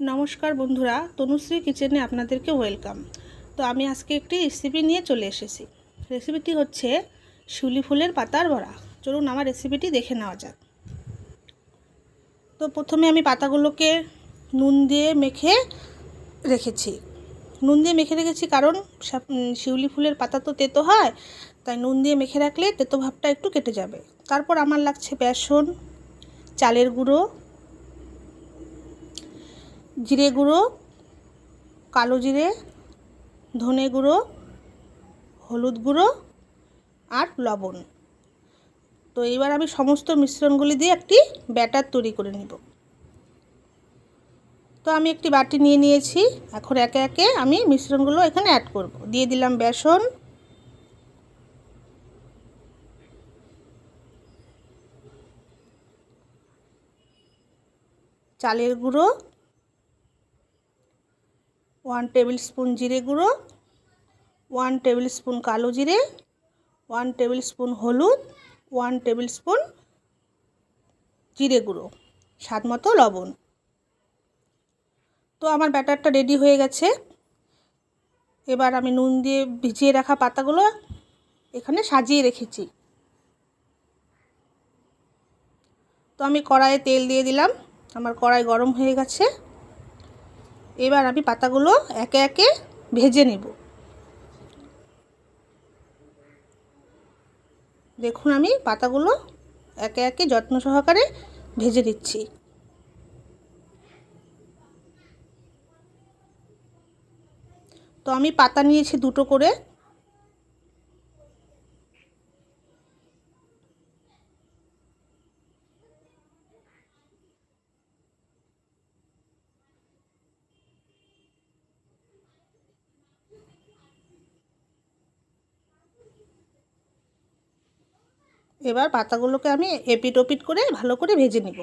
নমস্কার বন্ধুরা, তনুশ্রী কিচেনে আপনাদেরকে ওয়েলকাম। তো আমি আজকে একটি রেসিপি নিয়ে চলে এসেছি। রেসিপিটি হচ্ছে শিউলি ফুলের পাতার বড়া। চলুন আমার রেসিপিটি দেখে নেওয়া যাক। তো প্রথমে আমি পাতাগুলোকে নুন দিয়ে মেখে রেখেছি। নুন দিয়ে মেখে রেখেছি কারণ শিউলি ফুলের পাতা তো তেতো হয়, তাই নুন দিয়ে মেখে রাখলে তেতো ভাবটা একটু কেটে যাবে। তারপর আমার লাগছে বেসন, চালের গুঁড়ো জিরে গুঁড়ো, কালো জিরে, ধনে গুঁড়ো, হলুদ গুঁড়ো আর লবণ। তো এবার আমি সমস্ত মিশ্রণগুলি দিয়ে একটি ব্যাটার তৈরি করে নিব। তো আমি একটি বাটি নিয়ে নিয়েছি। এখন একে একে আমি মিশ্রণগুলো এখানে অ্যাড করব। দিয়ে দিলাম বেসন। চালের গুঁড়ো। ওয়ান টেবিল স্পুন জিরে গুঁড়ো, ওয়ান টেবিল স্পুন কালো জিরে, ওয়ান টেবিল স্পুন হলুদ, ওয়ান টেবিল স্পুন জিরে গুঁড়ো, স্বাদ মতো লবণ। তো আমার ব্যাটারটা রেডি হয়ে গেছে। এবার আমি নুন দিয়ে ভিজিয়ে রাখা পাতাগুলো এখানে সাজিয়ে রেখেছি। তো আমি কড়াইয়ে তেল দিয়ে দিলাম। আমার কড়াই গরম হয়ে গেছে। এবার আমি পাতাগুলো একে একে ভেজে নেব। দেখুন আমি পাতাগুলো একে একে যত্ন সহকারে ভেজে দিচ্ছি তো আমি পাতা নিয়েছি দুটো করে। এবার পাতাগুলোকে আমি এপিট ওপিট করে ভালো করে ভেজে নেব।